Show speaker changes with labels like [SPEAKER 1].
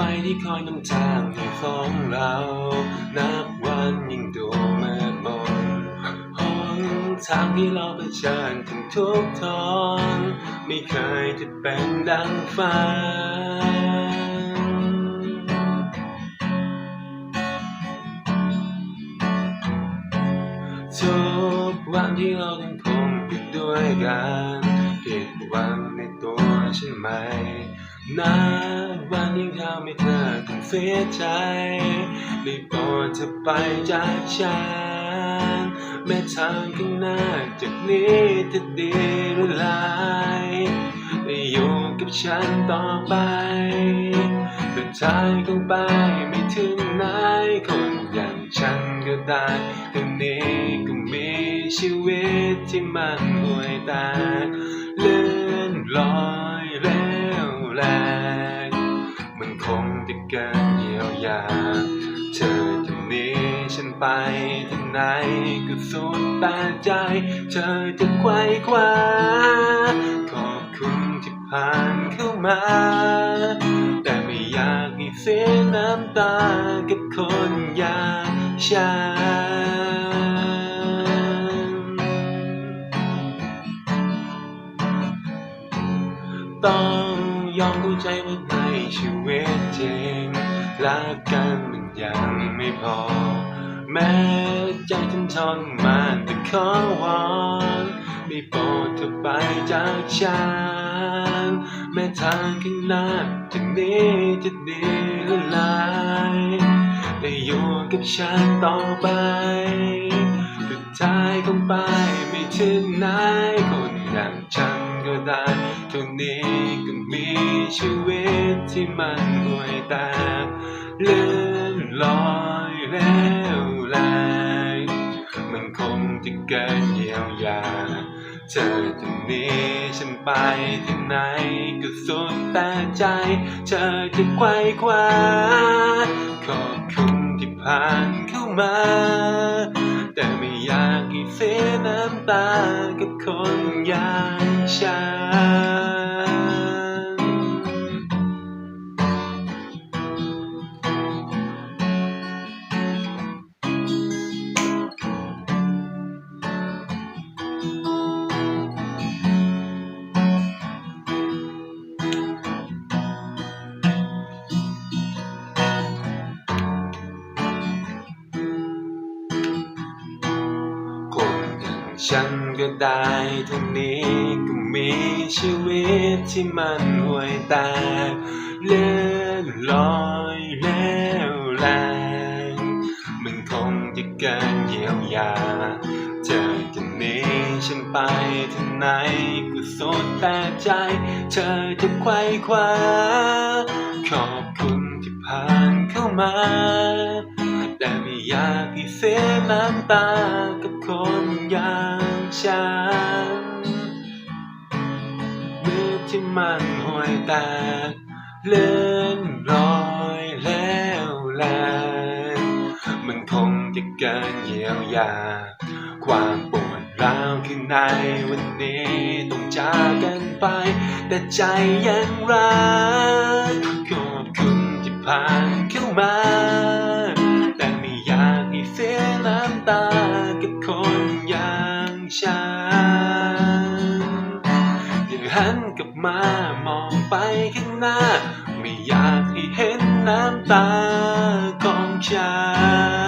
[SPEAKER 1] ไฟที่คอยนำทางให้ของเรา นับวันยิ่งดูมืดมนหนทางที่เราเผชิญถึงทุกทอนไม่เคยจะเป็นดังฝันทุกวันที่เรายังคงอยู่ด้วยกันผิดหวังในตัวใช่ไหม นับวันยิ่งทำให้เธอต้องเสียใจได้โปรดเธอไปจากฉันแม้ทางข้างหน้าจากนี้จะดีหรือร้ายได้อยู่กับฉันต่อไปแต่ทางของไปไม่ถึงไหนคนอย่างฉันก็ได้ตรงนี้ก็มีชีวิตที่มันห่วยแตกเลื่อนลอย แรง มันคงจะเกินเยียวยา เธอจะหนีฉันไปที่ไหนก็สุดแต่ใจ เธอจะไขว้คว้าขอบคุณที่ผ่านเข้ามา แต่ไม่อยากให้เสียน้ำตากับคนอย่างฉันต้อง ยอมเข้าใจว่าในชีวิตจริงรักกันมันยังไม่พอ แม้ใจฉันทรมานแต่ขอวอนได้โปรดเธอไปจากฉันแม้ทางข้างหน้าจากนี้จะดีหรือร้ายได้อยู่กับฉันต่อไปสุดท้ายของไปไม่ถึงไหนคนอย่างฉันก็ได้ ชีวิตที่มันห่วยแตกเลื่อนลอยแล้วแรงมันคงจะเกินเยียวยา เธอจะหนีฉันไปที่ไหนก็สุดแต่ใจ เธอจะไขว้คว้าขอบคุณที่ผ่านเข้ามา แต่ไม่อยากให้เสียน้ำตากับคนอยา ฉันก็ได้เท่านี้ก็มีชีวิตที่มันห่วยแตกเลื่อนลอยแล้วแรงมันคงจะเกินเยียวยาเธอจะหนีฉันไปที่ไหนก็สุดแต่ใจ เธอจะไขว้คว้าขอบคุณที่ผ่านเข้ามา อยากให้เสียน้ำตากับคนอย่างฉันมือที่มันห่วยแตกเลื่อนลอยแล้วแรงมันคงจะเกินเยียวยา ความปวดร้าวข้างในวันนี้ต้องจากกันไป แต่ใจยังรักขอบคุณที่ผ่านเข้ามาำตากับคนอย่างฉันยังหันกลับมามองไปข้างหน้า ไม่อยากให้เห็นน้ำตาของฉัน